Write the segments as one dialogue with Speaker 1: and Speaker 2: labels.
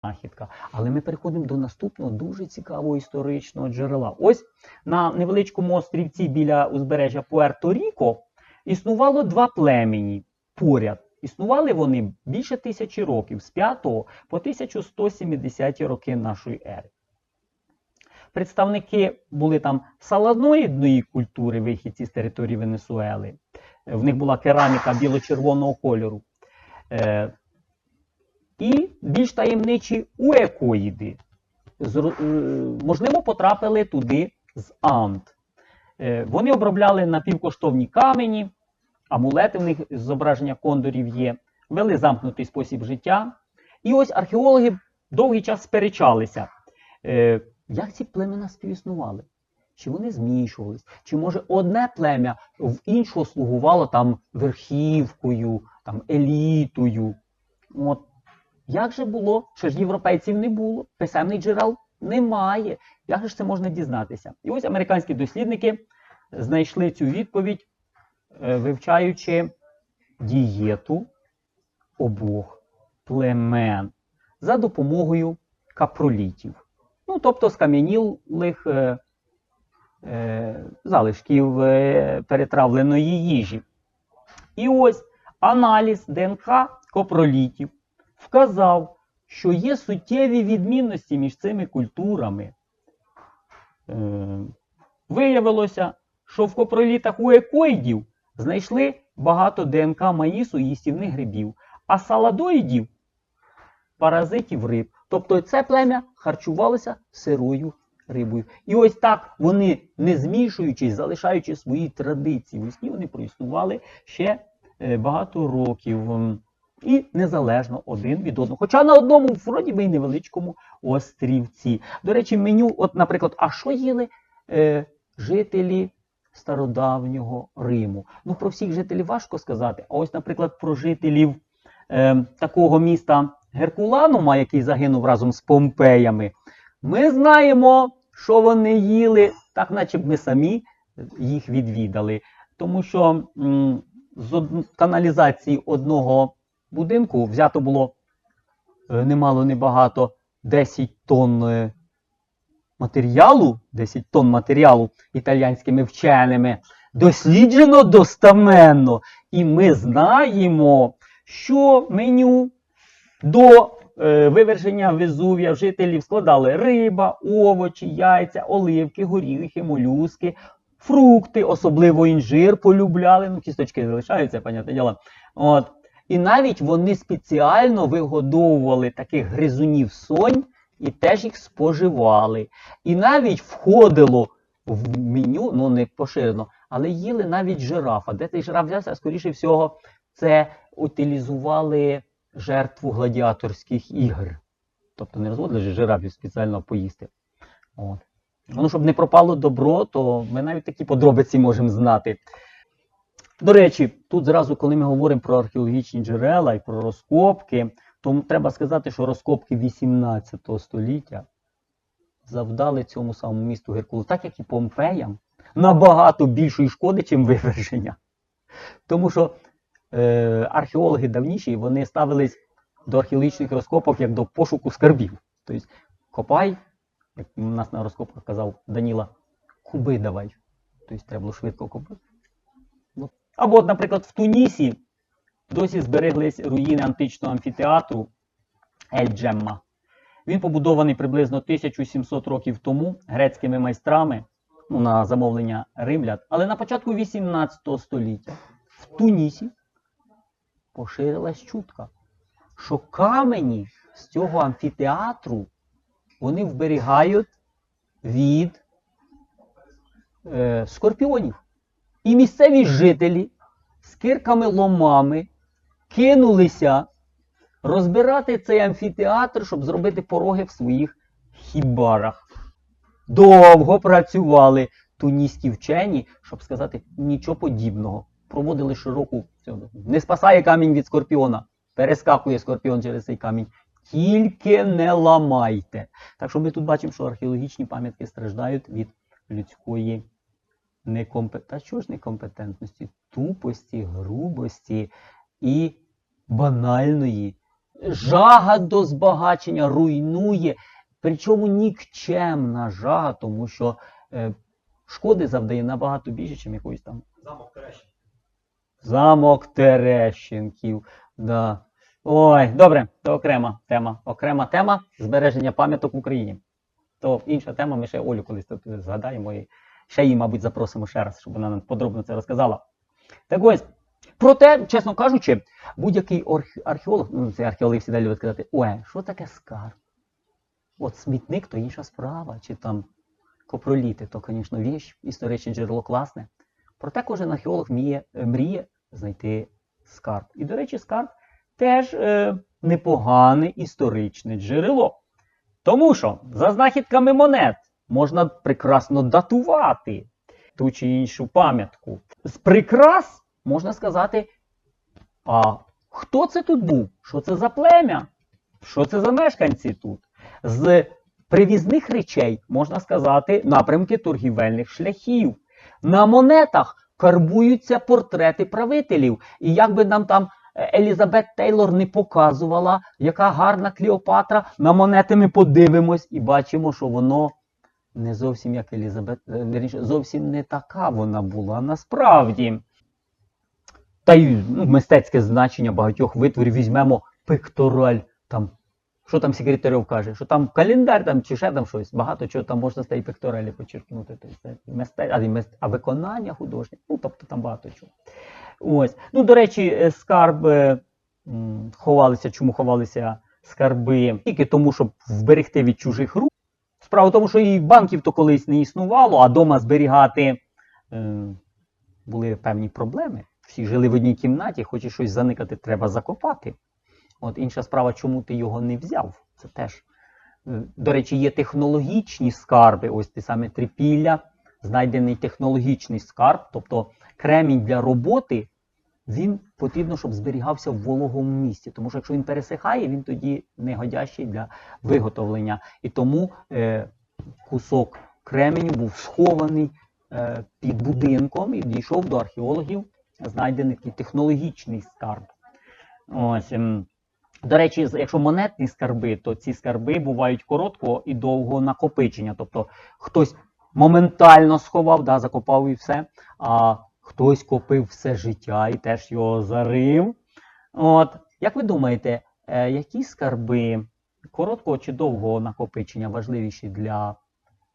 Speaker 1: знахідка. Але ми переходимо до наступного дуже цікавого історичного джерела. Ось на невеличкому острівці біля узбережжя Пуерто-Ріко існувало два племені поряд. Існували вони більше тисячі років з 5 по 1170 роки нашої ери. Представники були там саланоїдної культури, вихідці з території Венесуели. Е, В них була кераміка біло-червоного кольору. І більш таємничі уекоїди. Е, можливо, потрапили туди з Анд. Е, Вони обробляли напівкоштовні камені, амулети в них зображення кондорів є, вели замкнутий спосіб життя. І ось археологи довгий час сперечалися, е, як ці племена співіснували. Чи вони змішувались, чи може одне плем'я в іншого слугувало там верхівкою, там елітою. От як же було? Що ж європейців не було, писемних джерел немає. Як же це можна дізнатися? І ось американські дослідники знайшли цю відповідь, е, вивчаючи дієту обох племен за допомогою капролітів. Ну, тобто скам'янілих е, е, залишків е, перетравленої їжі. І ось аналіз ДНК копролітів вказав, що є суттєві відмінності між цими культурами. Е, виявилося, що в копролітах у екоїдів знайшли багато ДНК маїсу і їстівних грибів, а саладоїдів паразитів риб. Тобто це плем'я харчувалося сирою рибою. І ось так вони, не змішуючись, залишаючи свої традиції, весні вони проіснували ще е, багато років. І незалежно один від одного. Хоча на одному вроді би і невеличкому острівці. До речі, меню, от, наприклад, а що їли е, жителі стародавнього Риму? Ну, про всіх жителів важко сказати. А ось, наприклад, про жителів е, такого міста Геркуланума, який загинув разом з Помпеями, ми знаємо, що вони їли, так наче ми самі їх відвідали. Тому що м, з каналізації одного будинку взято було немало небагато 10 тонн матеріалу, 10 тонн матеріалу італійськими вченими, досліджено достаменно. І ми знаємо, що меню до е, виверження Везувія жителів складали риба, овочі, яйця, оливки, горіхи, молюски, фрукти, особливо інжир полюбляли. Ну, кісточки залишаються, понятне діло. От. І навіть вони спеціально вигодовували таких гризунів сонь і теж їх споживали. І навіть входило в меню, ну не поширено, але їли навіть жирафа. Де цей жираф взявся? Скоріше всього, це утилізували жертву гладіаторських ігр. Тобто не розводили ж жирафів спеціально поїсти. От. Ну, щоб не пропало добро, то ми навіть такі подробиці можемо знати. До речі, тут зразу, коли ми говоримо про археологічні джерела і про розкопки, то треба сказати, що розкопки 18 століття завдали цьому самому місту Геркулу, так як і Помпеям, набагато більшої шкоди, чим виверження. Тому що е, археологи давніші вони ставились до археологічних розкопок як до пошуку скарбів. Тобто копай, як у нас на розкопках казав Даніла, куби давай. Тобто треба було швидко копати. Або, от, наприклад, в Тунісі досі збереглись руїни античного амфітеатру Ель-Джемма. Він побудований приблизно 1700 років тому грецькими майстрами ну, на замовлення римлян, але на початку 18 століття в Тунісі поширилась чутка, що камені з цього амфітеатру вони вберігають від е, скорпіонів. І місцеві жителі з кирками ломами кинулися розбирати цей амфітеатр, щоб зробити пороги в своїх хібарах. Довго працювали туніські вчені, щоб сказати нічого подібного. Проводили широку не спасає камінь від скорпіона. Перескакує скорпіон через цей камінь. Тільки не ламайте. Так що ми тут бачимо, що археологічні пам'ятки страждають від людської некомпетентності. Та чого ж некомпетентності? Тупості, грубості і банальної жага до збагачення руйнує, причому нікчемна жага, тому що е, шкоди завдає набагато більше, ніж якоїсь там
Speaker 2: Замок Терещин.
Speaker 1: замок Терещенків. Да. Ой, добре, то окрема тема. Окрема тема збереження пам'яток в Україні. То інша тема, ми ще Олю колись тут згадаємо і ще її, мабуть, запросимо ще раз, щоб вона нам подробно це розказала. Так ось, проте, чесно кажучи, будь-який археолог, ну це археологи всі люблять сказати, ой, що таке скарб? От смітник то інша справа, чи там копроліти, то, звісно, віч, історичне джерело класне. Проте кожен археолог мріє, мріє знайти скарб. І, до речі, скарб теж е, непогане історичне джерело. Тому що за знахідками монет можна прекрасно датувати ту чи іншу пам'ятку. З прикрас можна сказати, а хто це тут був? Що це за плем'я? Що це за мешканці тут? З привізних речей можна сказати напрямки торгівельних шляхів. На монетах карбуються портрети правителів. І як би нам там е, Елізабет Тейлор не показувала, яка гарна Клеопатра, на монети ми подивимось і бачимо, що воно не зовсім як Елізабет, е, зовсім не така вона була насправді. Та й ну, мистецьке значення багатьох витворів візьмемо пектораль. Там, що там секретарів каже? Що там календар там, чи ще там щось. Багато чого там можна з тієї пекторалі почерпнути. Тобто а, а виконання художнє. Ну, тобто там багато чого. Ось. Ну, до речі, е, скарби ховалися, чому ховалися скарби? Тільки тому, щоб вберегти від чужих рук. Справа в тому, що і банків то колись не існувало, а дома зберігати е, були певні проблеми. Всі жили в одній кімнаті, хочеш щось заникати, треба закопати. От інша справа, чому ти його не взяв? Це теж. е, До речі, є технологічні скарби, ось те саме трипілля, знайдений технологічний скарб, тобто кремінь для роботи, він потрібно, щоб зберігався в вологому місці. Тому що якщо він пересихає, він тоді не годящий для виготовлення. І тому е, кусок кременю був схований е, під будинком і дійшов до археологів, знайдений технологічний скарб. Ось. ем, До речі, якщо монетні скарби, то ці скарби бувають короткого і довгого накопичення. Тобто хтось моментально сховав, да, закопав і все, а хтось копив все життя і теж його зарив. От. Як ви думаєте, е, які скарби короткого чи довгого накопичення важливіші для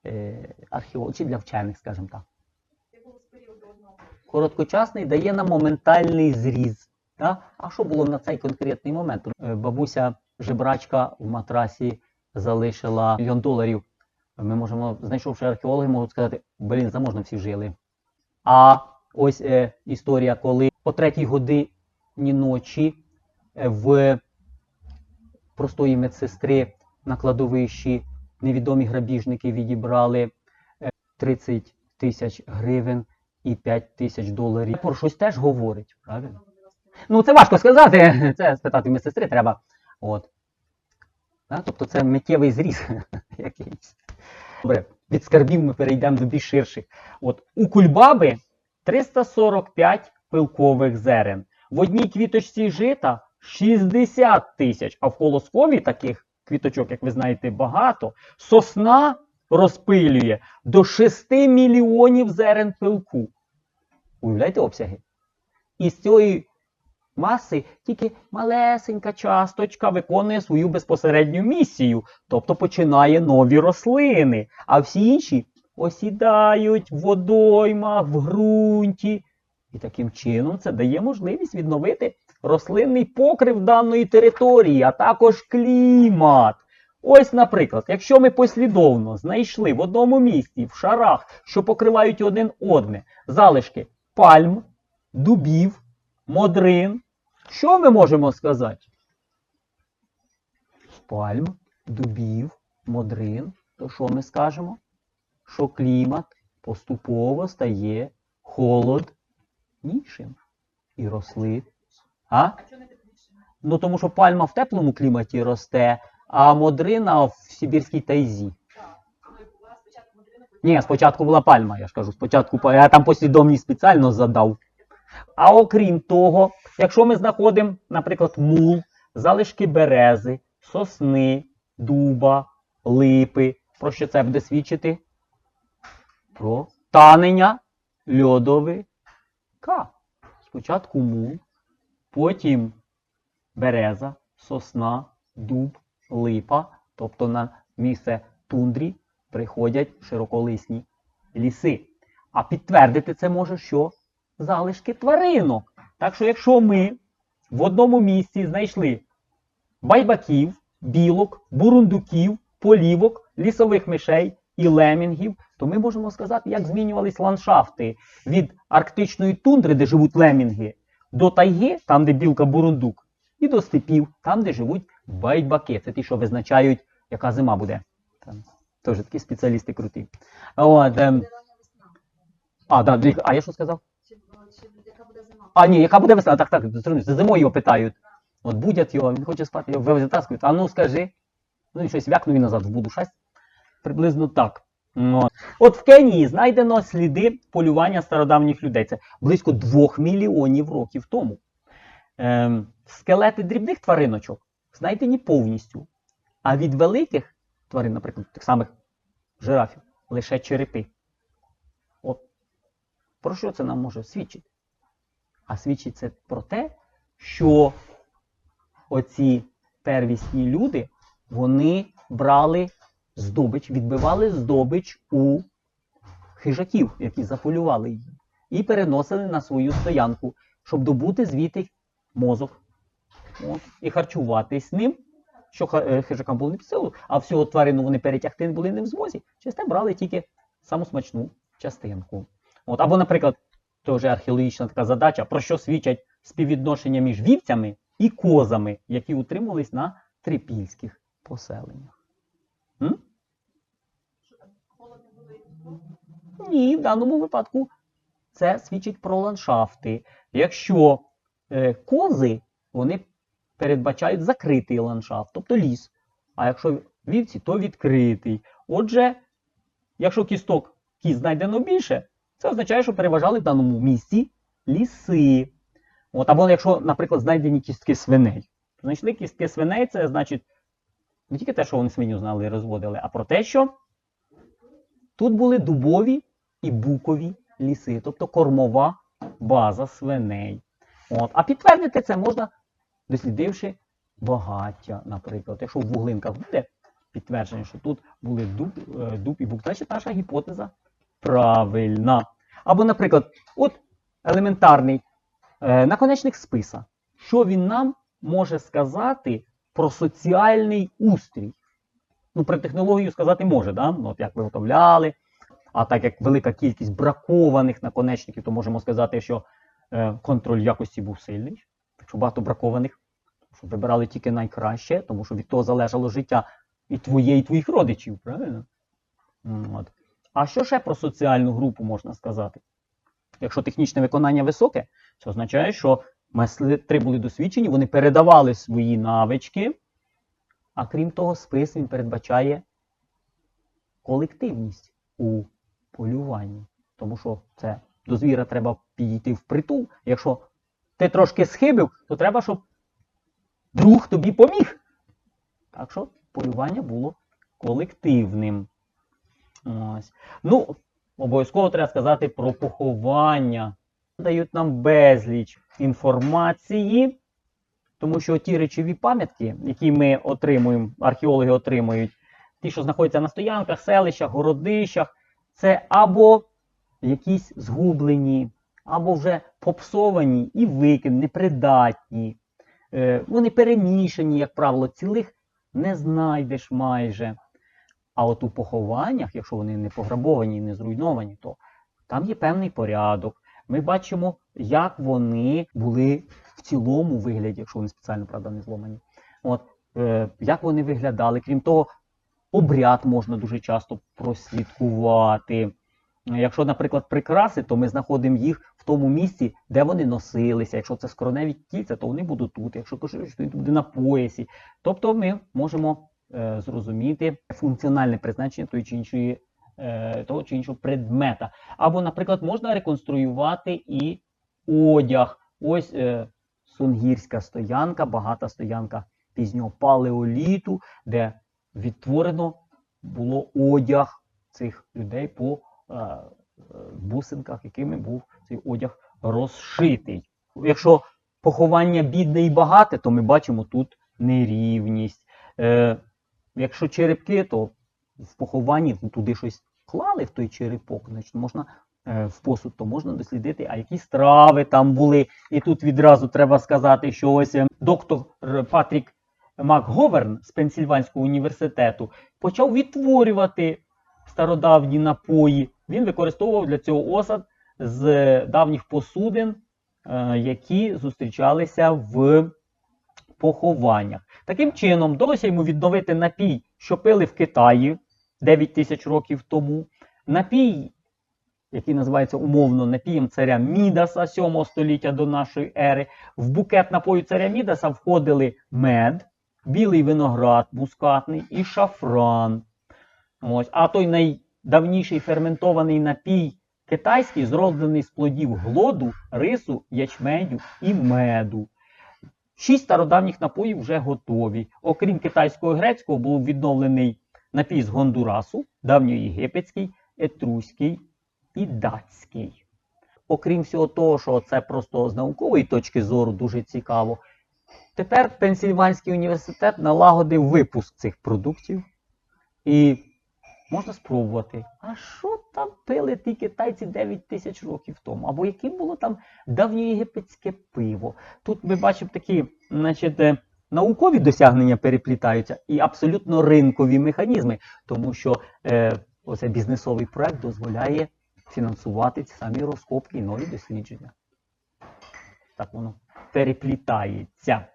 Speaker 1: е, археологів чи для вчених, скажімо так? Короткочасний дає нам моментальний зріз. Да? А що було на цей конкретний момент? Е, Бабуся жебрачка в матрасі залишила мільйон доларів. Ми можемо, знайшовши археологи, можуть сказати, блін, заможно всі жили. А ось е, історія, коли о третій годині ночі е, в простої медсестри на кладовищі невідомі грабіжники відібрали е, 30 тисяч гривень і 5 тисяч доларів. Про щось теж говорить, правильно? Ну, це важко сказати. Це спитати медсестри треба. От. Да? Тобто це миттєвий зріз якийсь. Добре, від скарбів ми перейдемо до більш ширших. От у кульбаби 345 пилкових зерен. В одній квіточці жита 60 тисяч, а в колоскові таких квіточок, як ви знаєте, багато. Сосна розпилює до 6 мільйонів зерен пилку. Уявляєте обсяги? І з цієї маси тільки малесенька часточка виконує свою безпосередню місію, тобто починає нові рослини, а всі інші осідають в водоймах, в ґрунті. І таким чином це дає можливість відновити рослинний покрив даної території, а також клімат. Ось, наприклад, якщо ми послідовно знайшли в одному місці, в шарах, що покривають один одне, залишки пальм, дубів, модрин, що ми можемо сказати? Пальм, дубів, модрин, то що ми скажемо? Що клімат поступово стає холоднішим і росли. А? Ну тому що пальма в теплому кліматі росте, а модрина в Сибірській тайзі. Ні, спочатку була пальма, я ж кажу, спочатку я там послідовність спеціально задав. А окрім того, якщо ми знаходимо, наприклад, мул залишки берези, сосни, дуба, липи. Про що це буде свідчити? Про танення льодовика. Спочатку мул, потім береза, сосна, дуб, липа. Тобто на місце тундрі приходять широколисні ліси. А підтвердити це може що? Залишки тваринок. Так що, якщо ми в одному місці знайшли байбаків, білок, бурундуків, полівок, лісових мишей і лемінгів, то ми можемо сказати, як змінювались ландшафти від арктичної тундри, де живуть лемінги, до тайги, там, де білка бурундук, і до степів, там, де живуть байбаки. Це ті, що визначають, яка зима буде. Там теж такі спеціалісти круті. От, ем, а, да, а я що сказав? А, ні, яка буде весна? Так, так, зимою його питають. От будять його, він хоче спати, його витаскують. А ну скажи. Ну і щось вякнув і назад в буду шасть. Приблизно так. От. От в Кенії знайдено сліди полювання стародавніх людей. Це близько двох мільйонів років тому. Ем, скелети дрібних твариночок знайдені повністю. А від великих тварин, наприклад, тих самих жирафів, лише черепи. От про що це нам може свідчити? А свідчить це про те, що оці первісні люди, вони брали здобич, відбивали здобич у хижаків, які заполювали її, і переносили на свою стоянку, щоб добути звідти мозок от, і харчуватись ним, що е, хижакам було не під силу, а всього тварину вони перетягти були не в змозі. Через те брали тільки саму смачну частинку. От, або, наприклад, теж археологічна така задача, про що свідчать співвідношення між вівцями і козами, які утримувались на трипільських поселеннях. М?
Speaker 2: Холодно було і тепло?
Speaker 1: Ні, в даному випадку це свідчить про ландшафти. Якщо е, кози, вони передбачають закритий ландшафт, тобто ліс. А якщо вівці, то відкритий. Отже, якщо кісток кіз знайдено більше, це означає, що переважали в даному місці ліси. От, або якщо, наприклад, знайдені кістки свиней. Знайшли кістки свиней, це значить не тільки те, що вони свиню знали і розводили, а про те, що Тут були дубові і букові ліси, тобто кормова база свиней. От. А підтвердити це можна, дослідивши багаття, наприклад. Якщо в вуглинках буде підтвердження, що тут були дуб, е, дуб і бук, значить наша гіпотеза правильна. Або, наприклад, от елементарний е, наконечник списа. Що він нам може сказати про соціальний устрій? ну, про технологію сказати може, да? ну, от як виготовляли. А так як велика кількість бракованих наконечників, то можемо сказати, що е, контроль якості був сильний. Якщо багато бракованих, щоб вибирали тільки найкраще, тому що від того залежало життя і твоє, і твоїх родичів, правильно? От. А що ще про соціальну групу можна сказати? Якщо технічне виконання високе, це означає, що майстри були досвідчені, вони передавали свої навички. А крім того, спис він передбачає колективність у полюванні. Тому що це до звіра треба підійти в притул. Якщо ти трошки схибив, то треба, щоб друг тобі поміг. Так що полювання було колективним. Ось. Ну, обов'язково треба сказати про поховання. Дають нам безліч інформації. Тому що ті речові пам'ятки, які ми отримуємо, археологи отримують, ті, що знаходяться на стоянках, селищах, городищах, це або якісь згублені, або вже попсовані і викинені, непридатні. Е, Вони перемішані, як правило, цілих не знайдеш майже. А от у похованнях, якщо вони не пограбовані і не зруйновані, то там є певний порядок. Ми бачимо, як вони були в цілому вигляді, якщо вони спеціально, правда, не зломані. От, е, як вони виглядали. Крім того, обряд можна дуже часто прослідкувати. Якщо, наприклад, прикраси, то ми знаходимо їх в тому місці, де вони носилися. Якщо це скроневі кільця, то вони будуть тут. Якщо кошель, то він буде на поясі. Тобто ми можемо е, зрозуміти функціональне призначення тої чи іншої, е, того чи іншого предмета. Або, наприклад, можна реконструювати і одяг. Ось е, Сунгірська стоянка, багата стоянка пізнього палеоліту, де відтворено було одяг цих людей по е, е, бусинках, якими був цей одяг розшитий. Якщо поховання бідне і багате, то ми бачимо тут нерівність. Е, якщо черепки, то в похованні ну, туди щось клали в той черепок, значить можна е, в посуд, то можна дослідити, а які страви там були. І тут відразу треба сказати, що ось е, доктор Патрік МакГоверн з Пенсільванського університету почав відтворювати стародавні напої. Він використовував для цього осад з давніх посудин, е, які зустрічалися в похованнях. Таким чином, вдалося йому відновити напій, що пили в Китаї 9 тисяч років тому. Напій, який називається умовно напієм царя Мідаса 7 століття до нашої ери. В букет напою царя Мідаса входили мед, білий виноград мускатний і шафран. Ось. А той найдавніший ферментований напій китайський зроблений з плодів глоду, рису, ячменю і меду. Шість стародавніх напоїв вже готові. Окрім китайського грецького, був відновлений напій з Гондурасу, давньоєгипетський, етруський і датський. Окрім всього того, що це просто з наукової точки зору дуже цікаво. Тепер Пенсільванський університет налагодив випуск цих продуктів. І можна спробувати. А що там пили ті китайці 9 тисяч років тому? Або яке було там давньоєгипетське пиво? Тут ми бачимо такі, значить, е, наукові досягнення переплітаються і абсолютно ринкові механізми, тому що е, оцей бізнесовий проект дозволяє фінансувати ці самі розкопки і нові дослідження. Так воно переплітається.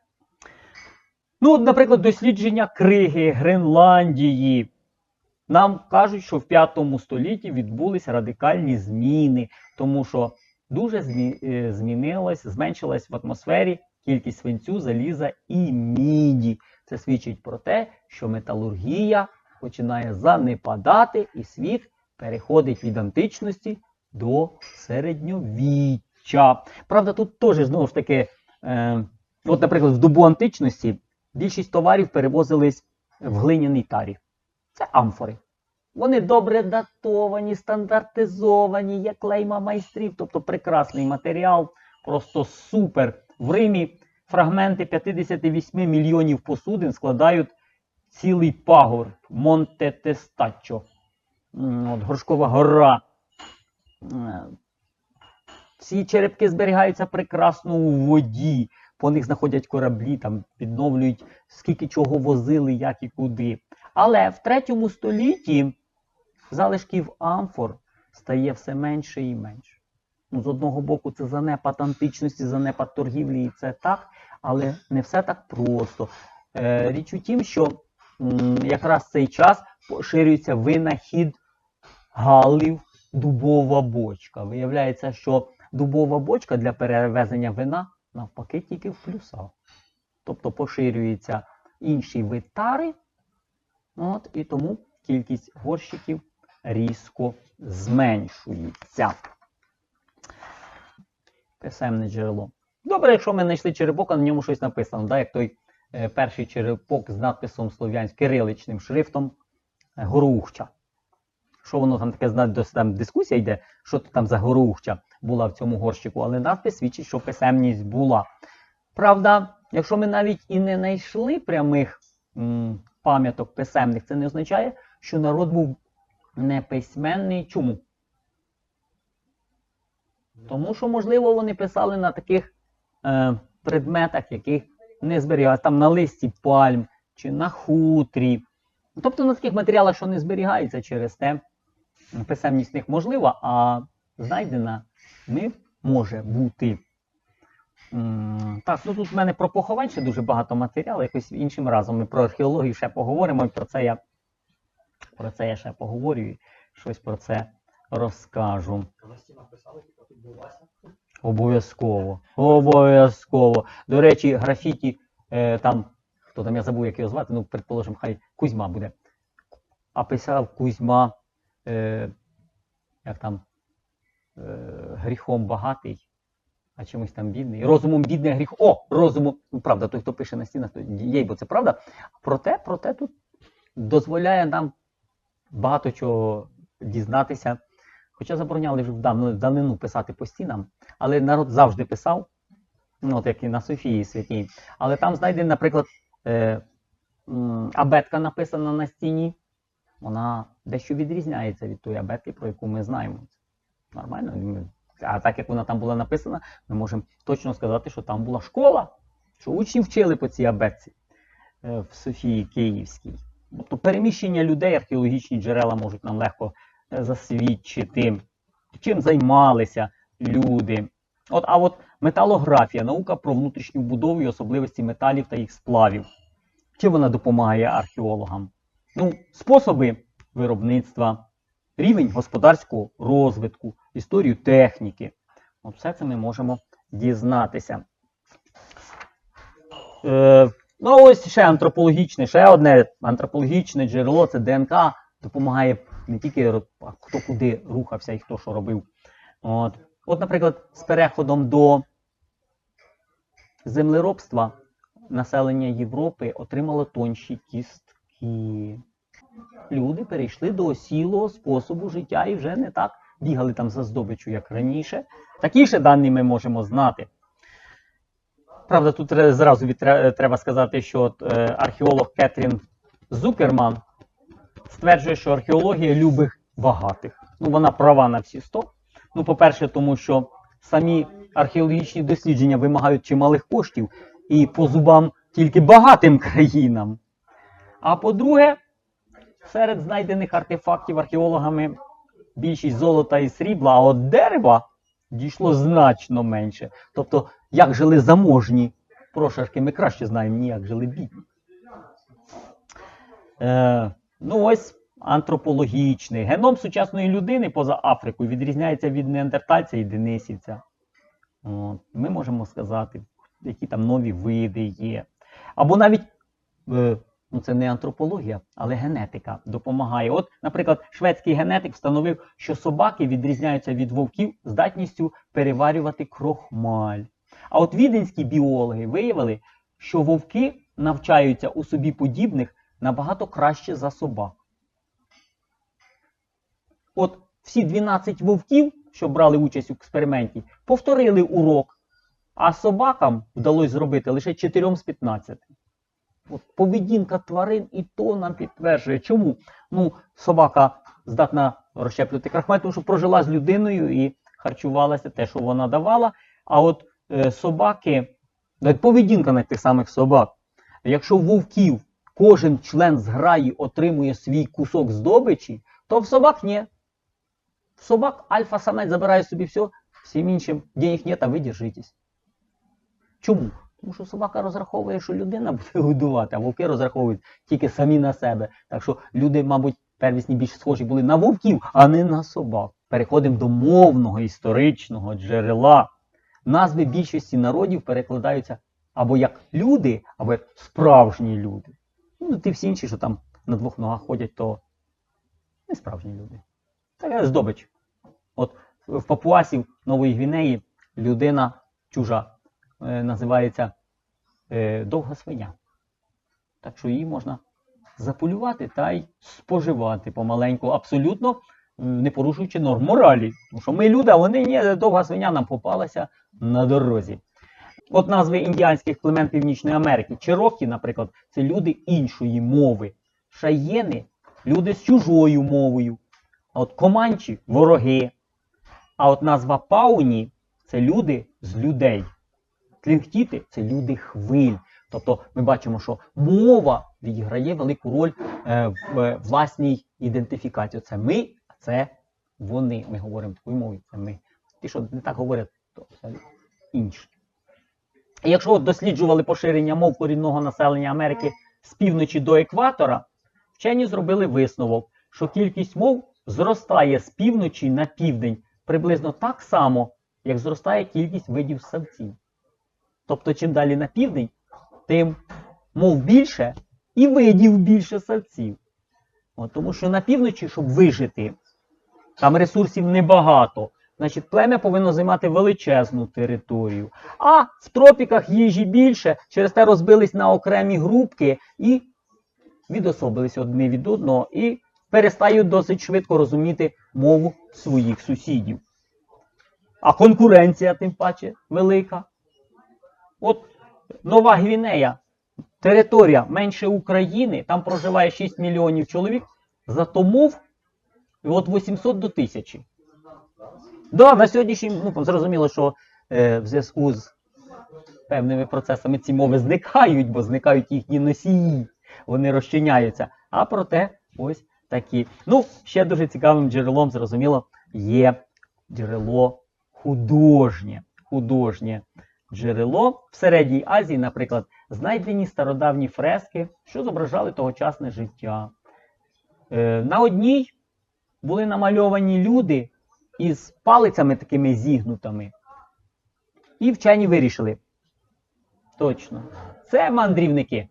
Speaker 1: Ну, от, наприклад, дослідження криги Гренландії. Нам кажуть, що в 5 столітті відбулися радикальні зміни, тому що дуже е, змінилась, зменшилась в атмосфері кількість свинцю, заліза і міді. Це свідчить про те, що металургія починає занепадати, і світ переходить від античності до середньовіччя. Правда, тут теж знову ж таки, е, от, наприклад, в добу античності більшість товарів перевозились в глиняній тарі. Це амфори. Вони добре датовані, стандартизовані, є клейма майстрів, тобто прекрасний матеріал, просто супер. В Римі фрагменти 58 мільйонів посудин складають цілий пагор Монте Тестаччо. От, Горшкова гора. Ці черепки зберігаються прекрасно у воді. По них знаходять кораблі, там відновлюють, скільки чого возили, як і куди. Але в третьому столітті залишків амфор стає все менше і менше. Ну, з одного боку, це занепад античності, занепад торгівлі, і це так, але не все так просто. Е, річ у тім, що якраз цей час поширюється винахід галів дубова бочка. Виявляється, що дубова бочка для перевезення вина навпаки тільки в плюсах. Тобто поширюється інший вид тари, от, і тому кількість горщиків різко зменшується. Писемне джерело. Добре, якщо ми знайшли черепок, а на ньому щось написано, да, як той е, перший черепок з надписом слов'янським кириличним шрифтом Гороухча. Що воно там таке досить там дискусія йде, що то там за Гороухча була в цьому горщику, але надпис свідчить, що писемність була. Правда, якщо ми навіть і не знайшли прямих пам'яток писемних, це не означає, що народ був неписьменний. Чому? Тому що, можливо, вони писали на таких е, предметах, яких не зберігалися, там на листі пальм чи на хутрі. Тобто на таких матеріалах, що не зберігаються через те, писемність них можлива, а знайдена не може бути. Так, ну тут в мене про поховань дуже багато матеріалу, якось іншим разом ми про археологію ще поговоримо, і про це я, про це я ще поговорю і щось про це розкажу. Обов'язково. Обов'язково. До речі, графіті, е, там, хто там я забув, як його звати, ну, предположимо, хай Кузьма буде. А писав Кузьма, е, як там, гріхом багатий, а чимось там бідний. Розумом бідний гріх. О, розумом. Ну, правда, той, хто пише на стінах, то є, бо це правда. Проте, проте тут дозволяє нам багато чого дізнатися. Хоча забороняли вже в давну- давнину писати по стінам, але народ завжди писав, ну, от як і на Софії Святій. Але там знайдено, наприклад, е, абетка написана на стіні, вона дещо відрізняється від тої абетки, про яку ми знаємо. Нормально. А так як вона там була написана, ми можемо точно сказати, що там була школа, що учні вчили по цій абетці е, в Софії Київській. Тобто переміщення людей, археологічні джерела можуть нам легко е, засвідчити, чим займалися люди. От, а от металографія, наука про внутрішню будову і особливості металів та їх сплавів. Чим вона допомагає археологам? Ну, способи виробництва, рівень господарського розвитку, історію техніки. От все це ми можемо дізнатися. Е, ну, ось ще антропологічне, ще одне антропологічне джерело це ДНК, допомагає не тільки хто куди рухався і хто що робив. От, от наприклад, з переходом до землеробства населення Європи отримало тонші кістки. Люди перейшли до осілого способу життя і вже не так бігали там за здобичу, як раніше. Такі ще дані ми можемо знати. Правда, тут зразу треба сказати, що е, археолог Кетрін Зукерман стверджує, що археологія любить багатих. Ну, вона права на всі 100. Ну, по-перше, тому що самі археологічні дослідження вимагають чималих коштів і по зубам тільки багатим країнам. А по-друге, серед знайдених артефактів археологами більшість золота і срібла, а от дерева дійшло значно менше. Тобто, як жили заможні прошарки, ми краще знаємо, ні, як жили бідні. Е, ну ось антропологічний. Геном сучасної людини поза Африкою відрізняється від неандертальця і денисівця. От, ми можемо сказати, які там нові види є. Або навіть, е, ну це не антропологія, але генетика допомагає. От, наприклад, шведський генетик встановив, що собаки відрізняються від вовків здатністю переварювати крохмаль. А от віденські біологи виявили, що вовки навчаються у собі подібних набагато краще за собак. От всі 12 вовків, що брали участь у експерименті, повторили урок, а собакам вдалося зробити лише 4 з 15. От поведінка тварин і то нам підтверджує. Чому? Ну, собака здатна розщеплювати крахмаль, тому що прожила з людиною і харчувалася те, що вона давала. А от е, собаки, навіть поведінка на тих самих собак. Якщо вовків кожен член зграї отримує свій кусок здобичі, то в собак ні. В собак альфа-самець забирає собі все, всім іншим денег нет, а ви держитесь. Чому? Тому що собака розраховує, що людина буде годувати, а вовки розраховують тільки самі на себе. Так що люди, мабуть, первісні більш схожі були на вовків, а не на собак. Переходимо до мовного історичного джерела. Назви більшості народів перекладаються або як люди, або як справжні люди. Ну, ті всі інші, що там на двох ногах ходять, то не справжні люди. Така здобич. От в Папуасів Нової Гвінеї людина чужа називається е, довга свиня. Так що її можна заполювати та й споживати помаленьку, абсолютно е, не порушуючи норм моралі. Тому що ми люди, а вони ні, довга свиня нам попалася на дорозі. От назви індіанських племен Північної Америки. Черокі, наприклад, це люди іншої мови. Шаєни люди з чужою мовою. А от команчі вороги. А от назва пауні це люди з людей. Тлінхтіти це люди хвиль. Тобто ми бачимо, що мова відіграє велику роль е, в е, власній ідентифікації. Це ми, а це вони. Ми говоримо такою мовою, це ми. Ті, що не так говорять, то це інші. І якщо досліджували поширення мов корінного населення Америки з півночі до екватора, вчені зробили висновок, що кількість мов зростає з півночі на південь приблизно так само, як зростає кількість видів ссавців. Тобто, чим далі на південь, тим мов більше і видів більше ссавців. От, тому що на півночі, щоб вижити, там ресурсів небагато. Значить, плем'я повинно займати величезну територію. А в тропіках їжі більше, через те розбились на окремі групки і відособились одне від одного і перестають досить швидко розуміти мову своїх сусідів. А конкуренція, тим паче, велика. От Нова Гвінея, територія менше України, там проживає 6 мільйонів чоловік, зато мов от 800 до 1000. Да, на сьогоднішній, ну, зрозуміло, що е, в зв'язку з певними процесами ці мови зникають, бо зникають їхні носії, вони розчиняються. А проте ось такі. Ну, ще дуже цікавим джерелом, зрозуміло, є джерело художнє. Художнє джерело в Середній Азії, наприклад, знайдені стародавні фрески, що зображали тогочасне життя. Е, на одній були намальовані люди із палицями такими зігнутими. І вчені вирішили. Точно, це мандрівники.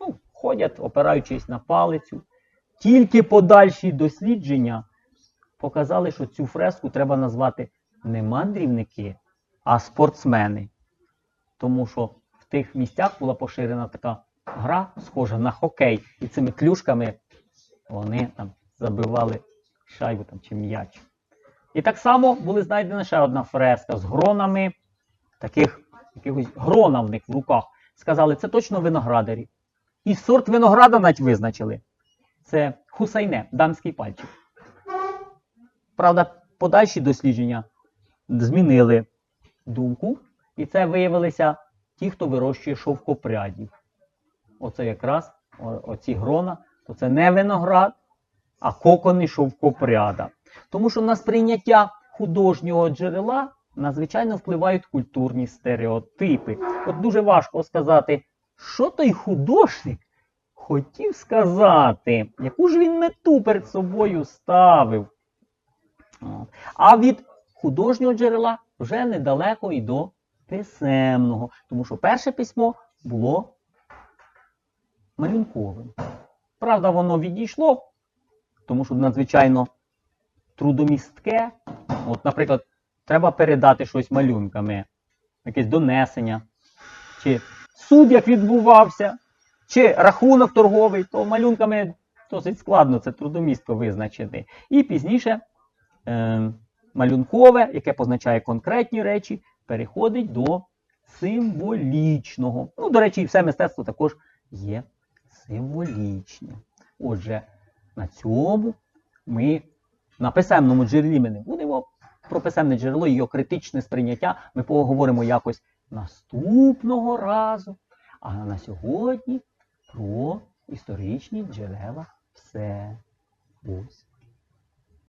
Speaker 1: Ну, ходять, опираючись на палицю. Тільки подальші дослідження показали, що цю фреску треба назвати не мандрівники, а спортсмени. Тому що в тих місцях була поширена така гра, схожа на хокей. І цими клюшками вони там забивали шайбу там, чи м'яч. І так само були знайдена ще одна фреска з гронами, таких якихось грона в них в руках. Сказали, це точно виноградарі. І сорт винограда навіть визначили. Це хусайне, дамський пальчик. Правда, подальші дослідження змінили думку, і це виявилися ті, хто вирощує шовкопрядів. Оце якраз о- оці грона, то це не виноград, а кокони шовкопряда. Тому що на сприйняття художнього джерела надзвичайно впливають культурні стереотипи. От дуже важко сказати, що той художник хотів сказати, яку ж він мету перед собою ставив. А від художнього джерела вже недалеко і до писемного, тому що перше письмо було малюнковим. Правда, воно відійшло, тому що надзвичайно трудомістке. От, наприклад, треба передати щось малюнками, якесь донесення, чи суд як відбувався, чи рахунок торговий, то малюнками досить складно це трудомістко визначити. І пізніше е, малюнкове, яке позначає конкретні речі, переходить до символічного. Ну, до речі, і все мистецтво також є символічне. Отже, на цьому ми на писемному джерелі ми не будемо. Про писемне джерело і його критичне сприйняття ми поговоримо якось наступного разу. А на сьогодні про історичні джерела все. Ось.